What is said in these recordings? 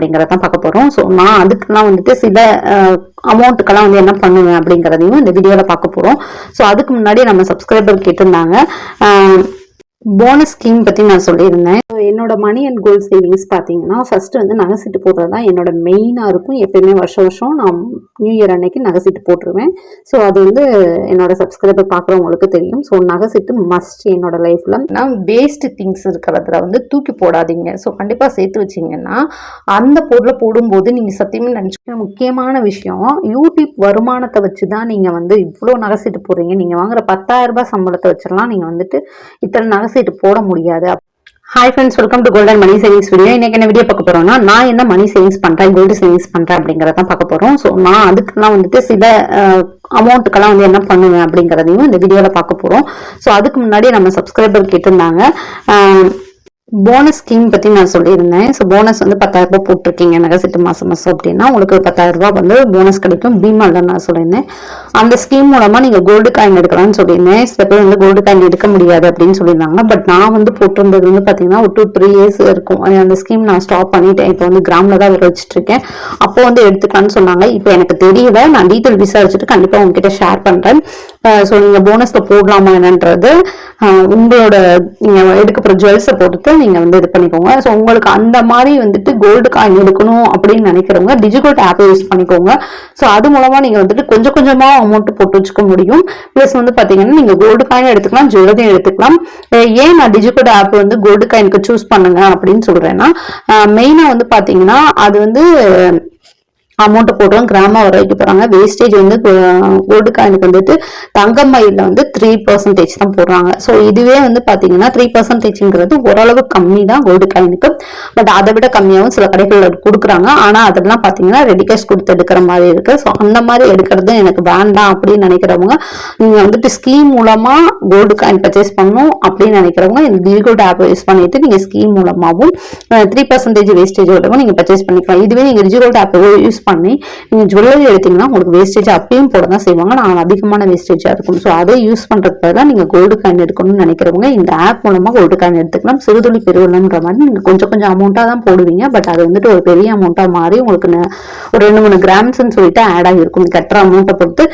அப்படிங்கிறத பார்க்க போகிறோம் ஸோ நான் அதுக்கெல்லாம் வந்துட்டு சில அமௌண்ட்டுக்கெல்லாம் வந்து என்ன பண்ணுவேன் அப்படிங்கிறதையும் இந்த வீடியோவில் பார்க்க போகிறோம் ஸோ அதுக்கு முன்னாடி நம்ம சப்ஸ்கிரைபர் கேட்டிருந்தாங்க. போனஸ் ஸ்கீம் பற்றி நான் சொல்லியிருந்தேன். என்னோட மணி அண்ட் கோல்ட் சேவிங்ஸ் பார்த்தீங்கன்னா ஃபஸ்ட்டு வந்து நகை சீட்டு போடுறது தான் என்னோட மெயினாக இருக்கும். எப்பயுமே வருஷம் வருஷம் நான் நியூ இயர் அன்னைக்கு நகை சீட்டு போட்டுருவேன். ஸோ அது வந்து என்னோட சப்ஸ்கிரைபர் பார்க்குறவங்களுக்கு தெரியும். ஸோ நகை சீட்டு மஸ்ட் என்னோட லைஃப்பில் நான் வேஸ்ட் திங்ஸ் இருக்கிறதுல வந்து தூக்கி போடாதீங்க. ஸோ கண்டிப்பாக சேர்த்து வச்சிங்கன்னா அந்த பொருளை போடும்போது நீங்கள் சத்தியமாக நினச்சிக்க முக்கியமான விஷயம் யூடியூப் வருமானத்தை வச்சு தான் நீங்கள் வந்து இவ்வளோ நகை சீட்டு போடுறீங்க. நீங்கள் வாங்குற பத்தாயிரரூபா சம்பளத்தை வச்சிடலாம். நீங்கள் வந்துட்டு இத்தனை நகை சீட்டு போட முடியாது. Hi friends welcome to golden money savings video இன்னைக்கு என்ன வீடியோ பார்க்க போறோம்னா நான் என்ன மணி சேவிங்ஸ் பண்றேன் கோல்டு சேவிங்ஸ் பண்றேன் அப்படிங்கறத பார்க்க போறோம். ஸோ நான் அதுக்கெல்லாம் வந்துட்டு சில அமௌண்ட்டுக்கெல்லாம் வந்து என்ன பண்ணுவேன் அப்படிங்கறதையும் இந்த வீடியோவில் பார்க்க போறோம். ஸோ அதுக்கு முன்னாடி நம்ம சப்ஸ்கிரைபர் கேட்டிருந்தாங்க. போனஸ் ஸ்கீம் பற்றி நான் சொல்லியிருந்தேன். ஸோ போனஸ் வந்து பத்தாயிரம் ரூபாய் போட்டிருக்கீங்க. நகைசிட்டு மாதம் மாதம் அப்படின்னா உங்களுக்கு பத்தாயிரம் ரூபாய் வந்து போனஸ் கிடைக்கும். பீமாவில் நான் சொல்லியிருந்தேன். அந்த ஸ்கீம் மூலமாக நீங்கள் கோல்டு காயின் எடுக்கலாம்னு சொல்லியிருந்தேன். சில பேர் வந்து கோல்டு காயின் எடுக்க முடியாது அப்படின்னு சொல்லியிருந்தாங்க பட் நான் வந்து போட்டிருந்தது வந்து பார்த்தீங்கன்னா ஒரு டூ த்ரீ இயர்ஸ் இருக்கும். அந்த ஸ்கீம் நான் ஸ்டாப் பண்ணிட்டேன். இப்போ வந்து கிராமில் தான் வச்சுட்டு இருக்கேன் அப்போ வந்து எடுத்துக்கலாம்னு சொன்னாங்க. இப்போ எனக்கு தெரியல. நான் டீட்டெயில் விசாரிச்சுட்டு கண்டிப்பாக உங்ககிட்ட ஷேர் பண்ணுறேன் ஸோ நீங்கள் போனஸில் போடலாமா என்னன்றது உங்களோட நீங்கள் எடுக்க போகிற ஜுவல்ஸை பொறுத்து நீங்கள் வந்து இது பண்ணிக்கோங்க. ஸோ உங்களுக்கு அந்த மாதிரி வந்துட்டு கோல்டு காயின் எடுக்கணும் அப்படின்னு நினைக்கிறவங்க டிஜிகோல்ட் ஆப்பை யூஸ் பண்ணிக்கோங்க. ஸோ அது மூலமாக நீங்கள் வந்துட்டு கொஞ்சம் கொஞ்சமாக அமௌண்ட் போட்டு வச்சுக்க முடியும். ப்ளஸ் வந்து பார்த்தீங்கன்னா நீங்கள் கோல்டு காயின் எடுத்துக்கலாம் ஜுவல்லரியும் எடுத்துக்கலாம். ஏன் நான் டிஜிட்டல் ஆப் வந்து கோல்டு காயினுக்கு சூஸ் பண்ணுங்க அப்படின்னு சொல்கிறேன்னா மெயினாக வந்து பார்த்தீங்கன்னா அது வந்து அமௌண்ட் போடுறோம் கிராமம் வர வைக்க போறாங்க. வேஸ்டேஜ் வந்து கோல்டு காயினுக்கு வந்துட்டு தங்கம் மயில வந்து த்ரீ பர்சன்டேஜ் தான் போடுறாங்க. ஸோ இதுவே வந்து பாத்தீங்கன்னா த்ரீ பர்சன்டேஜ்ங்கிறது ஓரளவு கம்மி தான் கோல்டு காயினுக்கு பட் அதை விட கம்மியாகவும் சில கடைகளில் கொடுக்குறாங்க. ஆனா அதெல்லாம் பாத்தீங்கன்னா ரெடி கேஷ் கொடுத்து எடுக்கிற மாதிரி இருக்கு. ஸோ அந்த மாதிரி எடுக்கிறது எனக்கு வேண்டாம் அப்படின்னு நினைக்கிறவங்க நீங்க வந்துட்டு ஸ்கீம் மூலமா கோல்டு காயின் பர்ச்சேஸ் பண்ணணும் அப்படின்னு நினைக்கிறவங்க இந்த டிஜிட்டல் ஆப் யூஸ் பண்ணிட்டு நீங்க ஸ்கீம் மூலமாகவும் த்ரீ பர்சன்டேஜ் வேஸ்டேஜோடவும் நீங்க பர்ச்சேஸ் பண்ணிக்கலாம். இதுவே நீங்க டிஜிட்டல் ஆப் யூஸ் பண்ணி நீங்க ஜுவல்லரி எடுத்தீங்கன்னா உங்களுக்கு வேஸ்டேஜ் அப்பயும் போட தான் செய்வாங்க ஆனால் அதிகமான வேஸ்டேஜா இருக்கும். ஸோ அதை யூஸ் பண்றதுக்கு தான் நீங்க கோல்டு காயின் எடுக்கணும்னு நினைக்கிறவங்க இந்த ஆப் மூலமா கோல்டு காயின் எடுத்துக்கலாம். சிறுதுளி பெருவெள்ளம்ன்ற மாதிரி நீங்க கொஞ்சம் கொஞ்சம் அமௌண்ட்டாக தான் போடுவீங்க. பட் அது வந்துட்டு ஒரு பெரிய அமௌண்ட்டாக மாறி உங்களுக்கு ஒரு ரெண்டு மூணு கிராம்ஸ்ன்னு சொல்லிட்டு ஆட் ஆகிருக்கும் கட்டுற அமௌண்ட்டை பொறுத்து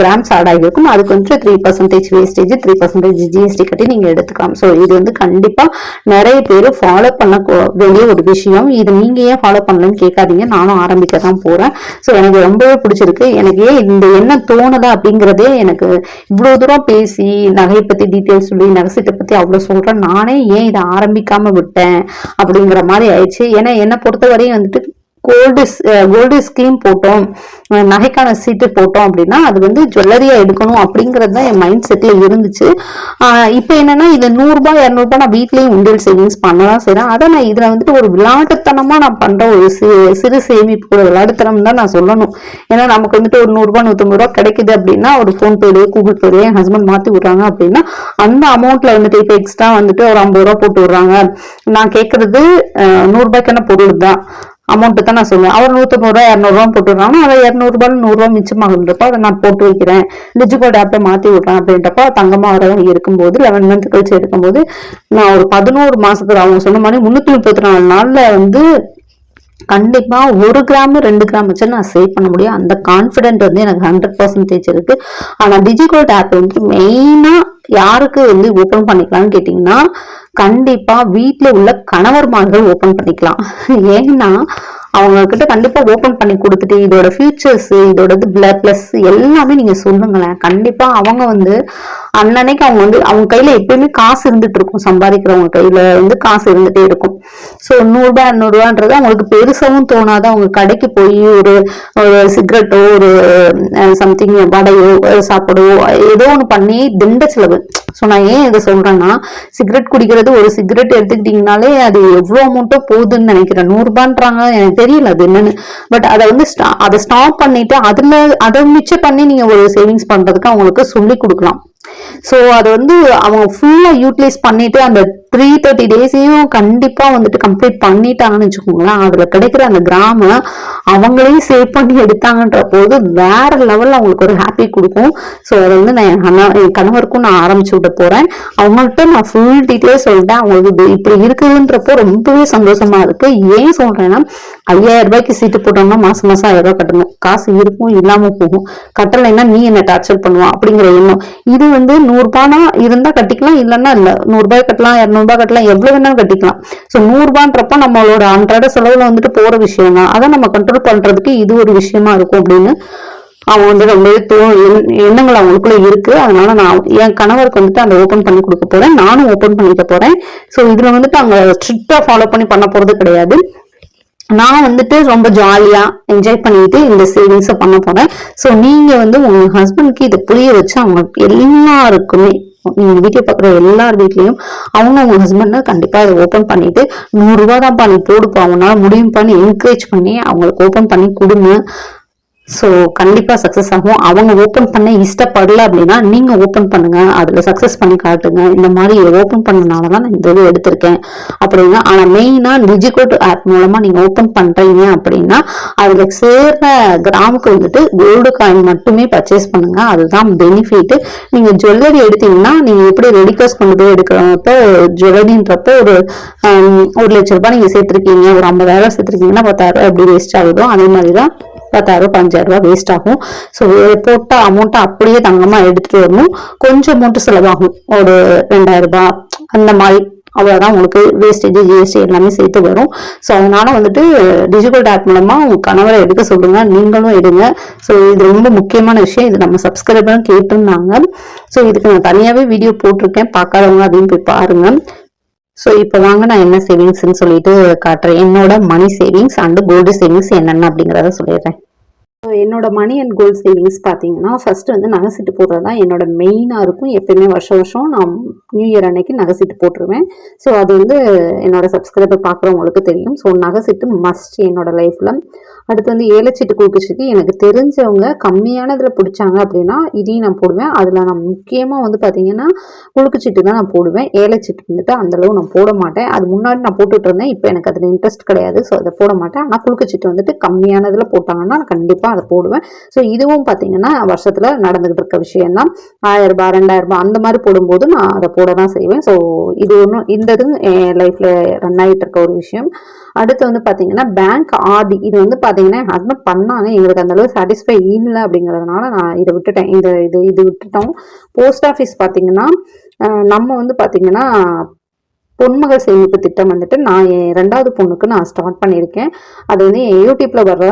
கிராம்ஸ் ஆட் ஆகிருக்கும் அதுக்கு வந்துட்டு three percentage wastage three percentage GST கட்டி நீங்க எடுத்துக்கலாம். ஸோ இது வந்து கண்டிப்பா நிறைய பேர் ஃபாலோ பண்ண வேண்டிய ஒரு விஷயம். இது நீங்க ஏன் ஃபாலோ பண்ணலன்னு கேட்காதீங்க. நானும் ஆரம்பிக்க தான் போறேன் ஸோ எனக்கு ரொம்பவே பிடிச்சிருக்கு. எனக்கு ஏன் இந்த என்ன தோணுதா அப்படிங்கிறதே எனக்கு இவ்வளவு தூரம் பேசி நகையை பத்தி டீட்டெயில்ஸ் சொல்லி நகைசீட்டை பத்தி அவ்வளவு சொல்றேன். நானே ஏன் இதை ஆரம்பிக்காம விட்டேன் அப்படிங்கிற மாதிரி ஆயிடுச்சு. ஏன்னா என்னை பொறுத்தவரையும் வந்துட்டு கோல்டு கோல்டு ஸ்கீம் போட்டோம் நகைக்கான சீட்டு போட்டோம் அப்படின்னா அது வந்து ஜுவல்லரியா எடுக்கணும் அப்படிங்கிறது தான் என் மைண்ட் செட்ல இருந்துச்சு. இப்போ என்னன்னா இது நூறுரூபா இரநூறுபா நான் வீட்லேயும் உண்டியல் சேவிங்ஸ் பண்ணதான் செய்கிறேன் அதை நான் இதுல வந்துட்டு ஒரு விளையாட்டுத்தனமா நான் பண்ற ஒரு சிறு சேமிப்பு ஒரு விளையாட்டுத்தனம் தான் நான் சொல்லணும். ஏன்னா நமக்கு வந்துட்டு ஒரு நூறுரூபா நூற்றம்பது ரூபா கிடைக்குது அப்படின்னா ஒரு ஃபோன் பேலயே கூகுள் பேலயே என் ஹஸ்பண்ட் மாத்தி விடுறாங்க அப்படின்னா அந்த அமௌண்ட்ல வந்துட்டு இப்போ எக்ஸ்ட்ரா வந்துட்டு ஒரு ஐம்பது ரூபா போட்டு விடுறாங்க. நான் கேட்கறது நூறுரூபாய்க்கான பொருள் தான். அமௌண்ட்டு தான் நான் சொல்லுவேன். அவர் நூற்றம்பது ரூபா இரநூறுவா போட்டுருக்காங்கன்னா அதை இரநூறுபா நூறுரூவா மிச்சமாகுன்றப்போ அதை நான் போட்டு வைக்கிறேன் டிஜிகோட் ஆப்பை மாற்றி விட்றேன் அப்படின்றப்போ தங்கமாக வர இருக்கும்போது லெவன் மந்த் கழிச்சு எடுக்கும்போது நான் ஒரு பதினோரு மாதத்துக்கு அவங்க சொன்ன மாதிரி முந்நூற்றி முப்பத்தி நாலு நாள்ல வந்து கண்டிப்பாக ஒரு கிராம் ரெண்டு கிராம் வச்சு நான் சேவ் பண்ண முடியும். அந்த கான்ஃபிடென்ட் வந்து எனக்கு ஹண்ட்ரட் பர்சன்டேஜ் இருக்கு ஆனால் டிஜிகோல்ட் ஆப் வந்து மெயினாக யாருக்கு வந்து ஓப்பன் பண்ணிக்கலாம்னு கேட்டிங்கன்னா கண்டிப்பாக வீட்டில் உள்ள கணவர்மார்கள் ஓப்பன் பண்ணிக்கலாம். ஏன்னா அவங்கக்கிட்ட கண்டிப்பாக ஓப்பன் பண்ணி கொடுத்துட்டு இதோட ஃபியூச்சர்ஸ் இதோட இது ப்ளஸ் எல்லாமே நீங்கள் சொல்லுங்களேன். கண்டிப்பாக அவங்க வந்து அன்னன்னைக்கு அவங்க வந்து அவங்க கையில எப்பயுமே காசு இருந்துட்டு இருக்கும் சம்பாதிக்கிறவங்க கையில வந்து காசு இருந்துட்டே இருக்கும். ஸோ நூறுரூபா இரநூறுவான்றது அவங்களுக்கு பெருசாவும் தோணாது. அவங்க கடைக்கு போய் ஒரு ஒரு சிகரெட்டோ ஒரு சம்திங் வடையோ சாப்பிடவோ சாப்பாடோ ஏதோ ஒன்று பண்ணி திண்ட செலவு. ஸோ நான் ஏன் இதை சொல்றேன்னா சிகரெட் குடிக்கிறது ஒரு சிகரெட் எடுத்துக்கிட்டிங்கனாலே அது எவ்வளோ அமௌண்ட்டோ போகுதுன்னு நினைக்கிறேன். நூறுரூபான்றாங்க எனக்கு தெரியல அது என்னன்னு. பட் அதை வந்து அதை ஸ்டாப் பண்ணிட்டு அதுல அதை மிச்சம் பண்ணி நீங்க ஒரு சேவிங்ஸ் பண்றதுக்கு அவங்களுக்கு சொல்லி கொடுக்கலாம். ஸோ அது வந்து அவங்க ஃபுல்லா யூட்டிலைஸ் பண்ணிட்டு அந்த த்ரீ தேர்ட்டி டேஸையும் கண்டிப்பாக வந்துட்டு கம்ப்ளீட் பண்ணிட்டாங்கன்னு வச்சுக்கோங்களேன். அதில் கிடைக்கிற அந்த கிராம அவங்களையும் சேவ் பண்ணி எடுத்தாங்கன்ற போது வேற லெவலில் அவங்களுக்கு ஒரு ஹாப்பி கொடுக்கும். ஸோ அதை வந்து நான் என் கண- என் கணவருக்கும் நான் ஆரம்பிச்சு விட போகிறேன் அவங்கள்ட்ட நான் ஃபுல் டீட்டெயில்ஸ் சொல்லிட்டேன். அவங்களுக்கு இப்படி இருக்குதுன்றப்போ ரொம்பவே சந்தோஷமா இருக்கு. ஏன் சொல்றேன்னா ஐயாயிரம் ரூபாய்க்கு சீட்டு போட்டோம்னா மாசம் மாசம் ஆயிரம் ரூபாய் கட்டணும். காசு இருக்கும் இல்லாமல் போகும். கட்டலைன்னா நீ என்ன டார்ச்சர் பண்ணுவா அப்படிங்கிற எண்ணம். இது வந்து நூறு இருந்தால் கட்டிக்கலாம் இல்லைன்னா இல்லை. நூறுரூபாய் கட்டலாம் இரநூறு ரூபாய் கட்டலாம் எவ்வளவு வேணாலும் கட்டிக்கலாம். ஸோ நூறுரூபான்றப்ப நம்மளோட அன்றாட செலவுல வந்துட்டு போற விஷயம் தான் அதை நம்ம கண்ட்ரோல் பண்றதுக்கு இது ஒரு விஷயமா இருக்கும் அப்படின்னு அவன் வந்து ரொம்பவே தோ எண்ணங்கள் அவங்களுக்குள்ள இருக்கு. அதனால நான் என் கணவருக்கு வந்துட்டு அந்த ஓப்பன் பண்ணி கொடுக்க போறேன். நானும் ஓப்பன் பண்ணிக்க போறேன். ஸோ இதுல வந்துட்டு அவங்க ஸ்ட்ரிக்டா ஃபாலோ பண்ணி பண்ண போறது கிடையாது. நான் வந்துட்டு ரொம்ப ஜாலியா என்ஜாய் பண்ணிட்டு இந்த சேவிங்ஸை பண்ண போறேன். ஸோ நீங்க வந்து உங்க ஹஸ்பண்ட்க்கு இதை புரிய வச்சு அவங்க எல்லாருக்குமே நீங்க வீடியோ பார்க்குற எல்லார் வீட்லயும் அவங்க உங்க ஹஸ்பண்ட் கண்டிப்பா இதை ஓபன் பண்ணிட்டு நூறு ரூபாய் தான்ப்பா நீ போடுப்பா அவனால முடியும் பண்ணி என்கரேஜ் பண்ணி அவங்களுக்கு ஓப்பன் பண்ணி கொடுங்க ஸோ கண்டிப்பாக சக்ஸஸ் ஆகும். அவங்க ஓப்பன் பண்ண இஷ்டப்படல அப்படின்னா நீங்கள் ஓப்பன் பண்ணுங்கள் அதில் சக்ஸஸ் பண்ணி காட்டுங்க. இந்த மாதிரி ஓப்பன் பண்ணனால தான் நான் இந்த இது எடுத்திருக்கேன் அப்படின்னா ஆனால் மெயினாக டிஜிகோட் ஆப் மூலமாக நீங்கள் ஓப்பன் பண்ணுறீங்க அப்படின்னா அதில் சேர்ற கிராமுக்கு வந்துட்டு கோல்டு காயின் மட்டுமே பர்ச்சேஸ் பண்ணுங்கள் அதுதான் பெனிஃபிட்டு நீங்கள் ஜுவல்லரி எடுத்தீங்கன்னா நீங்கள் எப்படி ரெடி காசு கொண்டு போய் எடுக்கிறப்போ ஜுவல்லரின்றப்போ ஒரு ஒரு லட்ச ரூபாய் நீங்கள் சேர்த்துருக்கீங்க ஒரு ஐம்பதாயிரம் சேர்த்துருக்கீங்கன்னா பத்தாயிரம் ரூபாய் எப்படி வேஸ்ட் ஆகுதோ அதே மாதிரி தான் பத்தாயிரம் பஞ்சாயிரம் ரூபாய் வேஸ்ட் ஆகும். ஸோ போட்ட அமௌண்ட்டை அப்படியே தங்கமாக எடுத்துட்டு வரணும். கொஞ்சம் அமௌண்ட் செலவாகும். ஒரு ரெண்டாயிரம் ரூபாய் அந்த மாதிரி. அவ்வளோதான் உங்களுக்கு வேஸ்டேஜ் ஜிஎஸ்டி எல்லாமே சேர்த்து வரும். ஸோ அதனால வந்துட்டு டிஜிட்டல் ஆப் மூலமாக உங்கள் கணவரை எடுக்க சொல்லுங்க. நீங்களும் எடுங்க. ஸோ இது ரொம்ப முக்கியமான விஷயம். இது நம்ம சப்ஸ்கிரைபரும் கேட்டிருந்தாங்க. ஸோ இதுக்கு நான் தனியாகவே வீடியோ போட்டிருக்கேன். பார்க்காதவங்க அதையும் போய் பாருங்கள் ஸோ இப்போ வாங்க நான் என்ன சேவிங்ஸ்னு சொல்லிட்டு காட்டுறேன். என்னோட money savings and gold savings என்னென்ன அப்படிங்கிறத சொல்லிடுறேன். என்னோட மணி அண்ட் கோல்ட் சேவிங்ஸ் பார்த்தீங்கன்னா ஃபர்ஸ்ட் வந்து நகைசீட்டு போடுறது தான் என்னோட மெயினாக இருக்கும். எப்பயுமே வருஷம் வருஷம் நான் நியூ இயர் அன்னைக்கு நகைசீட்டு போட்டுருவேன். ஸோ அது வந்து என்னோட சப்ஸ்கிரைபர் பார்க்குறவங்களுக்கு தெரியும். ஸோ நகைசீட்டு மஸ்ட் என்னோட லைஃப்பில் அடுத்து வந்து ஏலச்சீட்டு குறுக்கு எனக்கு தெரிஞ்சவங்க கம்மியானதில் பிடிச்சாங்க அப்படின்னா இதையும் நான் போடுவேன். அதில் நான் முக்கியமாக வந்து பார்த்தீங்கன்னா குலுக்கு தான் நான் போடுவேன். ஏலச்சீட்டு வந்துட்டு அந்தளவு நான் போட மாட்டேன். அது முன்னாடி நான் போட்டுட்டு இருந்தேன். இப்போ எனக்கு அதில் இன்ட்ரெஸ்ட் கிடையாது. ஸோ அதை போட மாட்டேன். ஆனால் குலுக்கு வந்துட்டு கம்மியானதில் போட்டாங்கன்னா நான் கண்டிப்பாக அதை போடுவேன். ஸோ இதுவும் பார்த்தீங்கன்னா வருஷத்தில் நடந்துகிட்டு இருக்க விஷயம்தான். ஆயிரம் ரூபாய் ரெண்டாயிரம் ரூபாய் அந்த மாதிரி போடும்போது நான் அதை போட தான் செய்வேன். ஸோ இது ஒன்றும் இந்த இது என் லைஃப்பில் ரன் ஆகிட்டு இருக்க ஒரு விஷயம். அடுத்து வந்து பார்த்தீங்கன்னா பேங்க் ஆர்டி இது வந்து பார்த்தீங்கன்னா என் ஹஸ்பண்ட் பண்ணாங்க. எங்களுக்கு அந்தளவு சாட்டிஸ்ஃபை இல்லை அப்படிங்கிறதுனால நான் இதை விட்டுட்டேன். இந்த இது இது விட்டுட்டோம். போஸ்ட் ஆஃபீஸ் பார்த்தீங்கன்னா நம்ம வந்து பார்த்தீங்கன்னா பொன்மகள் சேமிப்பு திட்டம் வந்துட்டு நான் என் ரெண்டாவது பொண்ணுக்கு நான் ஸ்டார்ட் பண்ணியிருக்கேன். அது வந்து என் யூடியூப்பில் வர்ற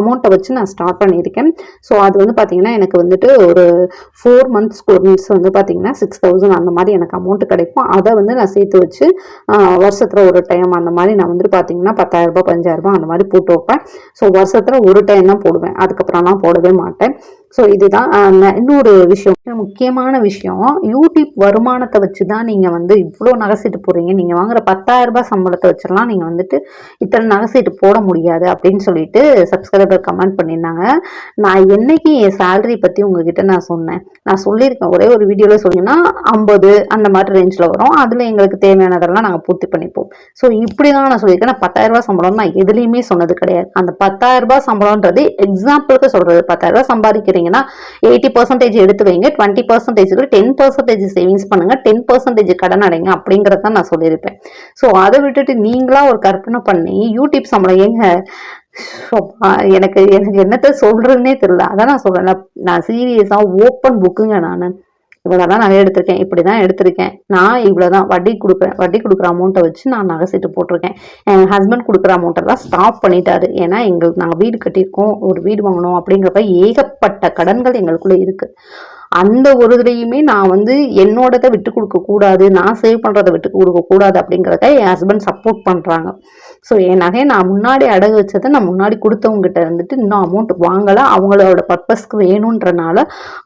அமௌண்ட்டை வச்சு நான் ஸ்டார்ட் பண்ணியிருக்கேன். ஸோ அது வந்து பார்த்தீங்கன்னா எனக்கு வந்துட்டு ஒரு ஃபோர் மந்த்ஸ் கோர்ஸ் வந்து பார்த்தீங்கன்னா சிக்ஸ் தௌசண்ட் அந்த மாதிரி எனக்கு அமௌண்ட் கிடைக்கும். அதை வந்து நான் சேர்த்து வச்சு வருஷத்தில் ஒரு டைம் அந்த மாதிரி நான் வந்துட்டு பார்த்தீங்கன்னா பத்தாயிரரூபா ரூபாய் அந்த மாதிரி போட்டு வைப்பேன். ஸோ வருஷத்தில் ஒரு டைம் தான் போடுவேன். அதுக்கப்புறம்லாம் போடவே மாட்டேன். ஸோ இதுதான் இன்னொரு விஷயம். முக்கியமான விஷயம் யூடியூப் வருமானத்தை வச்சு தான் நீங்கள் வந்து இவ்வளோ நகைச்சிட்டு போகிறீங்க நீங்கள் வாங்குற பத்தாயிரம் ரூபாய் சம்பளத்தை வச்சிடலாம். நீங்கள் வந்துட்டு இத்தனை நகைச்சிட்டு போட முடியாது அப்படின்னு சொல்லிட்டு சப்ஸ்கிரைபர் கமெண்ட் பண்ணியிருந்தாங்க. நான் என்னைக்கு என் சேலரி பற்றி உங்ககிட்ட நான் சொன்னேன். நான் சொல்லியிருக்கேன். ஒரே ஒரு வீடியோவில் சொன்னீங்கன்னா ஐம்பது அந்த மாதிரி ரேஞ்சில் வரும். அதில் எங்களுக்கு தேவையானதெல்லாம் நாங்கள் பூர்த்தி பண்ணிப்போம். ஸோ இப்படி தான் நான் சொல்லியிருக்கேன். நான் பத்தாயிரம் ரூபாய் சம்பளம் நான் எதுலேயுமே சொன்னது கிடையாது. அந்த பத்தாயிரம் ரூபாய் சம்பளம்ன்றது எக்ஸாம்பிளுக்கு சொல்கிறது பத்தாயிரம் ரூபாய் எடுக்கிறீங்கன்னா எயிட்டி பர்சன்டேஜ் எடுத்து வைங்க. டுவெண்ட்டி பர்சன்டேஜுக்கு டென் பர்சன்டேஜ் சேவிங்ஸ் பண்ணுங்க. டென் பர்சன்டேஜ் கடன் அடைங்க அப்படிங்கிறத நான் சொல்லியிருப்பேன். ஸோ அதை விட்டுட்டு நீங்களா ஒரு கற்பனை பண்ணி யூடியூப் சம்பளம் ஏங்க? எனக்கு எனக்கு என்னத்த சொல்றதுன்னே தெரியல. அதான் நான் சொல்றேன் நான்- நான் சீரியஸா ஓப்பன் புக்குங்க நான். இவ்வளோதான் நகை எடுத்திருக்கேன் இப்படி தான் எடுத்திருக்கேன். நான் இவ்வளோதான் வட்டி கொடுக்குறேன் வட்டி கொடுக்குற அமௌண்ட்டை வச்சு நான் நகை சீட்டு போட்டிருக்கேன். என் ஹஸ்பண்ட் கொடுக்குற அமௌண்ட்டெல்லாம் ஸ்டாப் பண்ணிட்டாரு. ஏன்னா எங்களுக்கு நாங்கள் வீடு கட்டியிருக்கோம் ஒரு வீடு வாங்கணும் அப்படிங்கிறப்ப ஏகப்பட்ட கடன்கள் எங்களுக்குள்ள இருக்கு. அந்த ஒரு இதுலையுமே நான் வந்து என்னோடதை விட்டு கொடுக்க கூடாது நான் சேவ் பண்ணுறதை விட்டு கொடுக்க கூடாது அப்படிங்கிறத என் ஹஸ்பண்ட் சப்போர்ட் பண்ணுறாங்க ஸோ என் நகையை நான் முன்னாடி அடகு வச்சதை நான் முன்னாடி கொடுத்தவங்ககிட்ட இருந்துட்டு இன்னும் அமௌண்ட் வாங்கலை. அவங்களோட பர்பஸ்க்கு வேணுன்றனால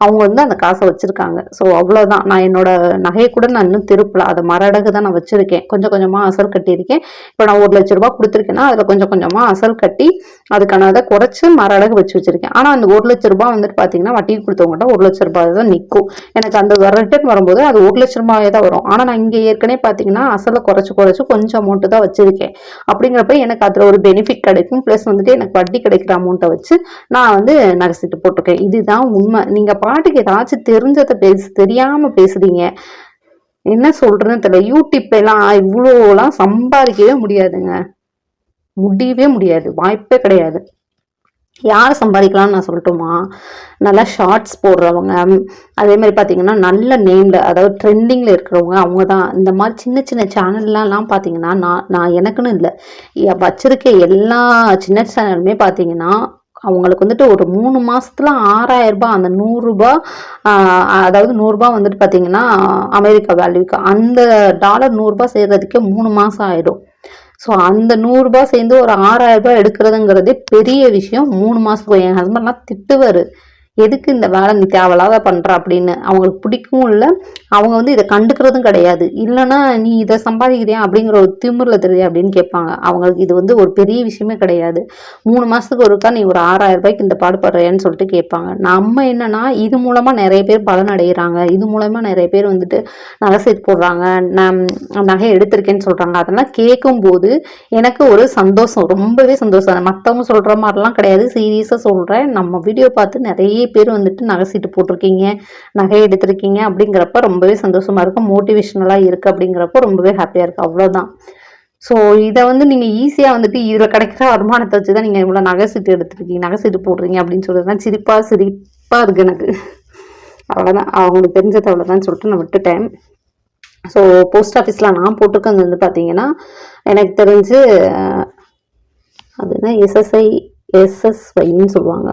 அவங்க வந்து அந்த காசை வச்சுருக்காங்க. ஸோ அவ்வளோதான் நான் என்னோட நகையை கூட நான் இன்னும் திருப்பல. அதை மர அடகு தான் நான் வச்சுருக்கேன். கொஞ்சம் கொஞ்சமாக அசல் கட்டியிருக்கேன். இப்போ நான் ஒரு லட்ச ரூபாய் கொடுத்துருக்கேன்னா அதில் கொஞ்சம் கொஞ்சமாக அசல் கட்டி அதுக்கான அதை குறைச்சி மர அடகு வச்சு வச்சுருக்கேன். ஆனால் அந்த ஒரு லட்ச ரூபா வந்துட்டு பார்த்தீங்கன்னா வட்டிக்கு கொடுத்தவங்ககிட்ட ஒரு லட்ச ரூபாய் தான் நிற்கும் எனக்கு அந்த ரிட்டர்ன் வரும்போது அது ஒரு லட்ச ரூபாயே தான் வரும். ஆனால் நான் இங்கே ஏற்கனவே பார்த்தீங்கன்னா அசலை குறைச்சி குறைச்சி கொஞ்சம் அமௌண்ட்டு தான் வச்சிருக்கேன். அப்படிங்கிறப்ப எனக்கு அதில் ஒரு பெனிஃபிட் கிடைக்கும். ப்ளஸ் வந்துட்டு எனக்கு வட்டி கிடைக்கிற அமௌண்ட்டை வச்சு நான் வந்து நகைச்சிட்டு போட்டிருக்கேன். இதுதான் உண்மை. நீங்கள் பாட்டுக்கு ஏதாச்சும் தெரிஞ்சதை பேச தெரியாமல் பேசுறீங்க. என்ன சொல்றதுன்னு தெரியல. யூடியூப் எல்லாம் இவ்வளோலாம் சம்பாதிக்கவே முடியாதுங்க. முடியவே முடியாது. வாய்ப்பே கிடையாது. யார் சம்பாதிக்கலாம்னு நான் சொல்லட்டுமா? நல்லா ஷார்ட்ஸ் போடுறவங்க. அதே மாதிரி பார்த்தீங்கன்னா நல்ல நேமில் அதாவது ட்ரெண்டிங்கில் இருக்கிறவங்க அவங்க தான் இந்த மாதிரி சின்ன சின்ன சேனல்லாம் பார்த்தீங்கன்னா நான் நான் எனக்குன்னு இல்லை. வச்சிருக்க எல்லா சின்ன சேனலுமே பார்த்தீங்கன்னா அவங்களுக்கு வந்துட்டு ஒரு மூணு மாசத்துல ஆறாயிரம் ரூபாய் அந்த நூறுரூபா அதாவது நூறுரூபா வந்துட்டு பார்த்தீங்கன்னா அமெரிக்கா வேல்யூக்கு அந்த டாலர் நூறுரூபா செய்யறதுக்கே மூணு மாதம் ஆயிடும். ஸோ அந்த நூறுரூபா சேர்ந்து ஒரு ஆறாயிரம் ரூபாய் எடுக்கிறதுங்கிறதே பெரிய விஷயம். மூணு மாதத்துக்கு என் ஹஸ்பண்ட்லாம் திட்டுவார். எதுக்கு இந்த வேலை நீ தேவையில்லாத பண்ணுற அப்படின்னு. அவங்களுக்கு பிடிக்கவும் இல்லை. அவங்க வந்து இதை கண்டுக்கிறதும் கிடையாது. இல்லைன்னா நீ இதை சம்பாதிக்கிறியா அப்படிங்கிற ஒரு திமுறில் தெரியா அப்படின்னு கேட்பாங்க. அவங்களுக்கு இது வந்து ஒரு பெரிய விஷயமே கிடையாது. மூணு மாதத்துக்கு ஒருக்கா நீ ஒரு ஆறாயிரம் ரூபாய்க்கு இந்த பாடுபடுறேன்னு சொல்லிட்டு கேட்பாங்க. நம்ம என்னன்னா இது மூலமாக நிறைய பேர் பலன் அடைகிறாங்க இது மூலமாக நிறைய பேர் வந்துட்டு நகை சேர்த்து போடுறாங்க. நான் நகை எடுத்திருக்கேன்னு சொல்கிறாங்க அதெல்லாம் கேட்கும்போது எனக்கு ஒரு சந்தோஷம். ரொம்பவே சந்தோஷம். மற்றவங்க சொல்கிற மாதிரிலாம் கிடையாது. சீரியஸாக சொல்கிறேன் நம்ம வீடியோ பார்த்து நிறைய பேர் வந்துட்டு நகை சீட்டு போட்டிருக்கீங்க. நகை எடுத்திருக்கீங்க அப்படிங்கிறப்ப ரொம்ப ரொம்பவே சந்தோஷமாக இருக்கும் மோட்டிவேஷ்னலாக இருக்குது அப்படிங்கிறப்போ ரொம்பவே ஹாப்பியாக இருக்குது அவ்வளோதான் ஸோ இதை வந்து நீங்கள் ஈஸியாக வந்துட்டு இதில் கிடைக்கிற வருமானத்தை வச்சு தான் நீங்கள் இவ்வளோ நகை சீட்டு எடுத்துருக்கீங்க நகை சீட்டு போடுறீங்க அப்படின்னு சொல்லிட்டு சிரிப்பாக சிரிப்பாக இருக்குது எனக்கு. அவ்வளோதான் அவங்களுக்கு தெரிஞ்சது அவ்வளோதான் சொல்லிட்டு நான் விட்டுட்டேன். ஸோ போஸ்ட் ஆஃபீஸில் நான் போட்டிருக்கிறது வந்து பார்த்தீங்கன்னா எனக்கு தெரிஞ்சு அது என்ன? எஸ்எஸ்ஐ எஸ்எஸ்ஒய்ன்னு சொல்லுவாங்க.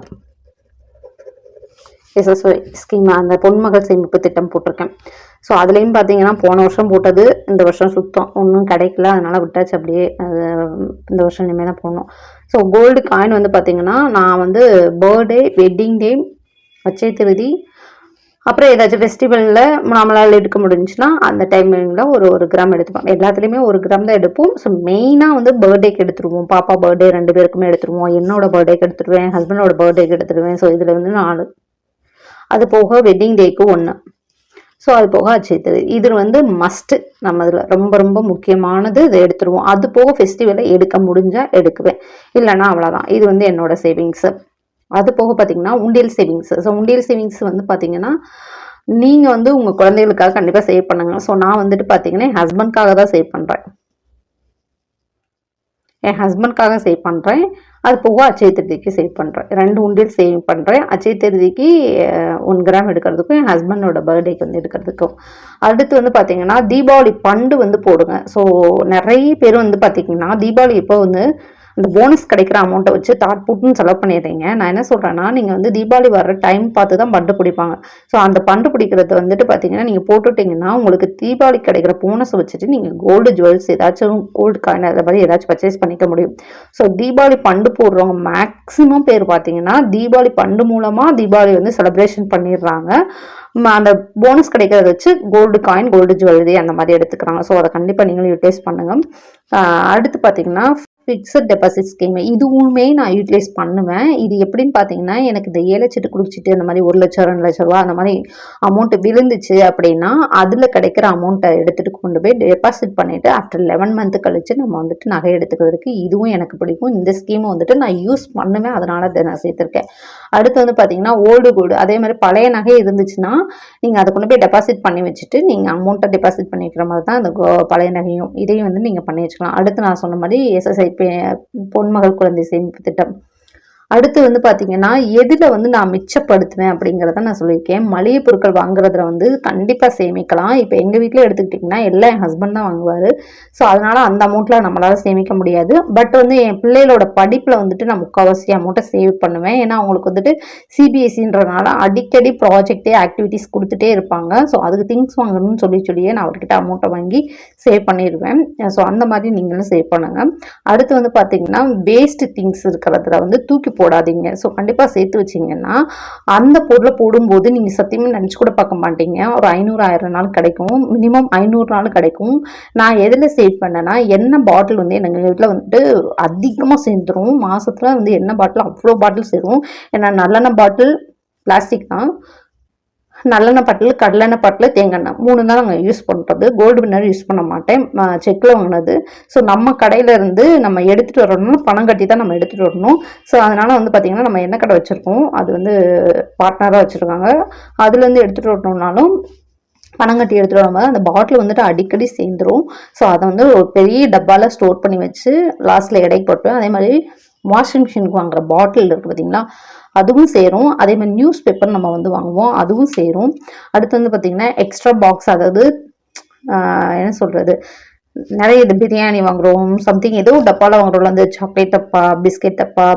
எஸ்எஸ்ஒய் ஸ்கீம் அந்த பொன்மகள் சேமிப்பு திட்டம் போட்டிருக்கேன். ஸோ அதுலேயும் பார்த்தீங்கன்னா போன வருஷம் போட்டது இந்த வருஷம் சுத்தம். ஒன்றும் கிடைக்கல அதனால் விட்டாச்சு அப்படியே அது இந்த வருஷம் இனிமேல் தான் போடணும். ஸோ கோல்டு காயின் வந்து பார்த்தீங்கன்னா நான் வந்து பர்த்டே வெட்டிங் டே அச்சய திருதி அப்புறம் ஏதாச்சும் ஃபெஸ்டிவலில் நம்மளால் எடுக்க முடிஞ்சுன்னா அந்த டைமிங்கில் ஒரு ஒரு கிராம் எடுத்துப்போம். எல்லாத்துலேயுமே ஒரு கிராம் தான் எடுப்போம். ஸோ மெயினாக வந்து பர்த்டேக்கு எடுத்துருவோம். பாப்பா பர்த்டே ரெண்டு பேருக்குமே எடுத்துருவோம். என்னோட பர்த்டேக்கு எடுத்துருவேன் ஹஸ்பண்டோட பர்த்டேக்கு எடுத்துருவேன். ஸோ இதில் வந்து நாலு அது போக வெட்டிங் டேக்கு ஒன்று ஸோ அது போக அச்சயத்தது இது வந்து மஸ்ட்டு நம்ம இதில். ரொம்ப ரொம்ப முக்கியமானது இதை எடுத்துருவோம். அது போக ஃபெஸ்டிவலை எடுக்க முடிஞ்சால் எடுக்குவேன். இல்லைனா அவ்வளோதான் இது வந்து என்னோட சேவிங்ஸு அது போக பார்த்தீங்கன்னா உண்டியல் சேவிங்ஸ் ஸோ உண்டியல் சேவிங்ஸ் வந்து பார்த்தீங்கன்னா நீங்கள் வந்து உங்கள் குழந்தைகளுக்காக கண்டிப்பாக சேவ் பண்ணுங்க. ஸோ நான் வந்துட்டு பார்த்தீங்கன்னா என் ஹஸ்பண்ட்காக தான் சேவ் பண்ணுறேன் என் ஹஸ்பண்ட்காக சேவ் பண்ணுறேன் அது போக அச்சய திருதிக்கு சேவ் பண்ணுறேன் ரெண்டு உண்டியல் சேவ் பண்ணுறேன் அச்சய திருதிக்கு ஒன் கிராம் எடுக்கிறதுக்கும் என் ஹஸ்பண்டோட பர்த்டேக்கு வந்து எடுக்கிறதுக்கும். அடுத்து வந்து பார்த்தீங்கன்னா தீபாவளி பண்டு வந்து போடுங்க. ஸோ நிறைய பேர் வந்து பார்த்தீங்கன்னா தீபாவளி இப்போ வந்து அந்த போனஸ் கிடைக்கிற அமௌண்ட்டை வச்சு தாட் புட்னு செலவு பண்ணிடுறீங்க. நான் என்ன சொல்கிறேன்னா நீங்கள் வந்து தீபாவளி வர்ற டைம் பார்த்து தான் பண்டு பிடிப்பாங்க. ஸோ அந்த பண்டு பிடிக்கிறது வந்துட்டு பார்த்தீங்கன்னா நீங்கள் போட்டுட்டிங்கன்னா உங்களுக்கு தீபாவளி கிடைக்கிற போனஸை வச்சுட்டு நீங்கள் கோல்டு ஜுவல்ஸ் ஏதாச்சும் கோல்டு காயின் அதை மாதிரி ஏதாச்சும் பர்ச்சேஸ் பண்ணிக்க முடியும். ஸோ தீபாவளி பண்டு போடுறவங்க மேக்ஸிமம் பேர் பார்த்தீங்கன்னா தீபாவளி பண்டு மூலமாக தீபாவளி வந்து செலிப்ரேஷன் பண்ணிடுறாங்க. அந்த போனஸ் கிடைக்கிறத வச்சு கோல்டு காயின் கோல்டு ஜுவல்லரி அந்த மாதிரி எடுத்துக்கிறாங்க. ஸோ அதை கண்டிப்பாக நீங்களும் யூட்டிலைஸ் பண்ணுங்கள் அடுத்து பார்த்தீங்கன்னா ஃபிக்ஸட் டெபாசிட் ஸ்கீம் இதுவுமே நான் யூட்டிலைஸ் பண்ணுவேன். இது எப்படின்னு பார்த்தீங்கன்னா எனக்கு இந்த ஏழை சீட்டு குடிச்சிட்டு அந்த மாதிரி ஒரு லட்சம் ரெண்டு லட்ச ரூபா அந்த மாதிரி அமௌண்ட் விழுந்துச்சு அப்படின்னா அதில் கிடைக்கிற அமௌண்ட்டை எடுத்துகிட்டு கொண்டு போய் டெபாசிட் பண்ணிவிட்டு ஆஃப்டர் லெவன் மந்த் கழித்து நம்ம வந்துட்டு நகை எடுத்துக்கிறதுக்கு இதுவும் எனக்கு பிடிக்கும். இந்த ஸ்கீமை வந்துட்டு நான் யூஸ் பண்ணுவேன். அதனால் அதை நான் சேர்த்துருக்கேன். அடுத்து வந்து பார்த்தீங்கன்னா ஓல்டு கோல்டு அதே மாதிரி பழைய நகை இருந்துச்சுன்னா நீங்கள் அதை கொண்டு போய் டெபாசிட் பண்ணி வச்சுட்டு நீங்கள் அமௌண்ட்டை டெபாசிட் பண்ணிக்கிற மாதிரி தான் அந்த பழைய நகையும் இதையும் வந்து நீங்கள் பண்ணி வச்சுக்கலாம். அடுத்து நான் சொன்ன மாதிரி எஸ்எஸ்ஐ பொன்மகள் குழந்தை சேமிப்பு திட்டம். அடுத்து வந்து பார்த்தீங்கன்னா எதில் வந்து நான் மிச்சப்படுத்துவேன் அப்படிங்கிறத நான் சொல்லியிருக்கேன். மளிகை பொருட்கள் வாங்குறதுல வந்து கண்டிப்பாக சேமிக்கலாம். இப்போ எங்கள் வீட்டில் எடுத்துக்கிட்டிங்கன்னா எல்லாம் என் ஹஸ்பண்ட் தான் வாங்குவார். ஸோ அதனால் அந்த அமௌண்ட்டில் நம்மளால் சேமிக்க முடியாது. பட் வந்து என் பிள்ளைகளோட படிப்பில் வந்துட்டு நான் முக்கால்வாசி அமௌண்ட்டை சேவ் பண்ணுவேன். ஏன்னா அவங்களுக்கு வந்துட்டு சிபிஎஸ்சின்றனால அடிக்கடி ப்ராஜெக்டே ஆக்டிவிட்டிஸ் கொடுத்துட்டே இருப்பாங்க. ஸோ அதுக்கு திங்ஸ் வாங்கணும்னு சொல்லி சொல்லியே நான் அவர்கிட்ட அமௌண்ட்டை வாங்கி சேவ் பண்ணிடுவேன் ஸோ அந்த மாதிரி நீங்களும் சேவ் பண்ணுங்கள் அடுத்து வந்து பார்த்தீங்கன்னா வேஸ்ட் திங்ஸ் இருக்கிறதுல வந்து தூக்கி போடாதீங்க. ஸோ கண்டிப்பாக சேர்த்து வச்சிங்கன்னா அந்த பொருளை போடும்போது நீங்கள் சத்தியமாக நினச்சி கூட பார்க்க மாட்டீங்க. ஒரு ஐநூறு ஆயிரம் நாள் கிடைக்கும். மினிமம் ஐநூறு நாள் கிடைக்கும். நான் எதில் சேவ் பண்ணேன்னா எண்ணெய் பாட்டில் வந்து எங்கள் வீட்டில் வந்துட்டு அதிகமாக சேர்ந்துடும் மாதத்தில் வந்து எண்ணெய் பாட்டில் அவ்வளோ பாட்டில் சேரும். ஏன்னா நல்லெண்ணெய் பாட்டில் பிளாஸ்டிக் தான். நல்லெண்ணெய் பாட்டில் கடலெண்ணெய் பாட்டில் தேங்காய் மூணு தான் நாங்கள் யூஸ் பண்ணுறது கோல்டு வின்னர் யூஸ் பண்ண மாட்டேன். செக்கில் வாங்கினது. ஸோ நம்ம கடையில் இருந்து நம்ம எடுத்துகிட்டு வரணும்னா பணம் கட்டி தான் நம்ம எடுத்துகிட்டு வரணும். ஸோ அதனால் வந்து பார்த்திங்கன்னா நம்ம என்ன கடை வச்சுருக்கோம்? அது வந்து பார்ட்னராக வச்சுருக்காங்க. அதுலேருந்து எடுத்துகிட்டு வரணும்னாலும் பணம் கட்டி எடுத்துகிட்டு வரும்போது அந்த பாட்டில் வந்துட்டு அடிக்கடி சேர்ந்துரும். ஸோ அதை வந்து ஒரு பெரிய டப்பாவில் ஸ்டோர் பண்ணி வச்சு லாஸ்ட்டில் எடை போட்டு அதே மாதிரி வாஷிங் மிஷினுக்கு வாங்குற பாட்டில் இருக்குது பார்த்தீங்களா? அதுவும் சேரும். அதே மாதிரி நியூஸ் பேப்பர் நம்ம வந்து வாங்குவோம். அதுவும் சேரும். அடுத்து வந்து பார்த்திங்கன்னா எக்ஸ்ட்ரா பாக்ஸ் அதாவது ஆஹ், என்ன சொல்கிறது நிறைய இது பிரியாணி வாங்குறோம் சம்திங் ஏதோ டப்பாவில் வாங்குறோம்ல அந்த சாக்லேட் டப்பா பிஸ்கெட் டப்பா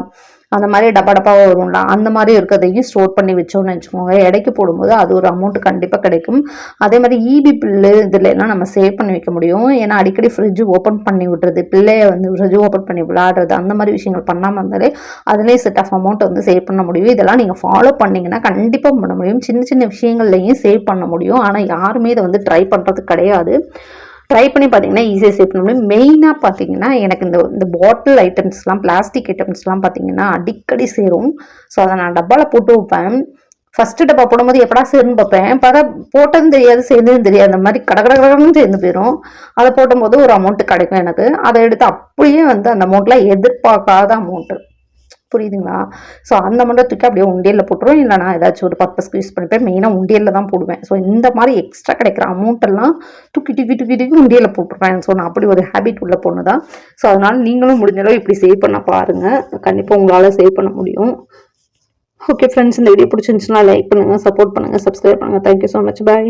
அந்த மாதிரி டப்பா டப்பாவாக வரும்ல அந்த மாதிரி இருக்கிறதையும் ஸ்டோர் பண்ணி வச்சோம்னு வச்சுக்கோங்க. எடைக்கு போடும்போது அது ஒரு அமௌண்ட் கண்டிப்பாக கிடைக்கும். அதே மாதிரி இபி பில்லு இதில் எல்லாம் நம்ம சேவ் பண்ணி வைக்க முடியும். ஏன்னா அடிக்கடி ஃப்ரிட்ஜ் ஓப்பன் பண்ணி விடுறது பிள்ளையை வந்து ஃப்ரிட்ஜ் ஓப்பன் பண்ணி விளையாடுறது அந்த மாதிரி விஷயங்கள் பண்ணாமல் இருந்தாலே அதிலே செட் ஆஃப் அமௌண்ட் வந்து சேவ் பண்ண முடியும். இதெல்லாம் நீங்கள் ஃபாலோ பண்ணிங்கன்னா கண்டிப்பாக பண்ண முடியும். சின்ன சின்ன விஷயங்கள்லையும் சேவ் பண்ண முடியும். ஆனால் யாருமே இதை வந்து ட்ரை பண்ணுறது கிடையாது. ட்ரை பண்ணி பார்த்தீங்கன்னா ஈஸியாக சேவ் பண்ண முடியும். மெயினாக பார்த்தீங்கன்னா எனக்கு இந்த இந்த பாட்டில் ஐட்டம்ஸ்லாம் பிளாஸ்டிக் ஐட்டம்ஸ்லாம் பார்த்தீங்கன்னா அடிக்கடி சேரும். ஸோ அதை நான் டப்பாவில் போட்டு வைப்பேன். ஃபஸ்ட்டு டப்பா போடும்போது எப்படா சேர்ந்து பார்ப்பேன். பார்த்தா போட்டதும் தெரியாது சேர்ந்ததும் தெரியாது. அந்த மாதிரி கடை கட சேர்ந்து போயிடும் அதை போடும்போது ஒரு அமௌண்ட்டு கிடைக்கும் எனக்கு. அதை எடுத்து அப்படியே வந்து அந்த அமௌண்ட்லாம் எதிர்பார்க்காத அமௌண்ட்டு புரியுதுங்களா? ஸோ அந்த அமௌண்ட்டை தூக்கி அப்படியே உண்டியலில் போட்டுரும். இல்லை நான் ஏதாச்சும் ஒரு பர்பஸ்க்கு யூஸ் பண்ணிப்பேன். மெயினாக உண்டியலில் தான் போடுவேன். ஸோ இந்த மாதிரி எக்ஸ்ட்ரா கிடைக்கிற அமௌண்ட் எல்லாம் தூக்கி தூக்கி தூக்கி தூக்கி உண்டியலில் போட்டுருவேன். ஸோ நான் அப்படி ஒரு ஹேபிட் உள்ள பொண்ணு தான். ஸோ அதனால் நீங்களும் முடிஞ்சளவு இப்படி சேவ் பண்ண பாருங்கள் கண்டிப்பாக உங்களால் சேவ் பண்ண முடியும். ஓகே ஃப்ரெண்ட்ஸ் இந்த வீடியோ பிடிச்சிருந்துச்சுன்னா லைக் பண்ணுங்கள் சப்போர்ட் பண்ணுங்கள் சப்ஸ்கிரைப் பண்ணுங்கள் thank you so much bye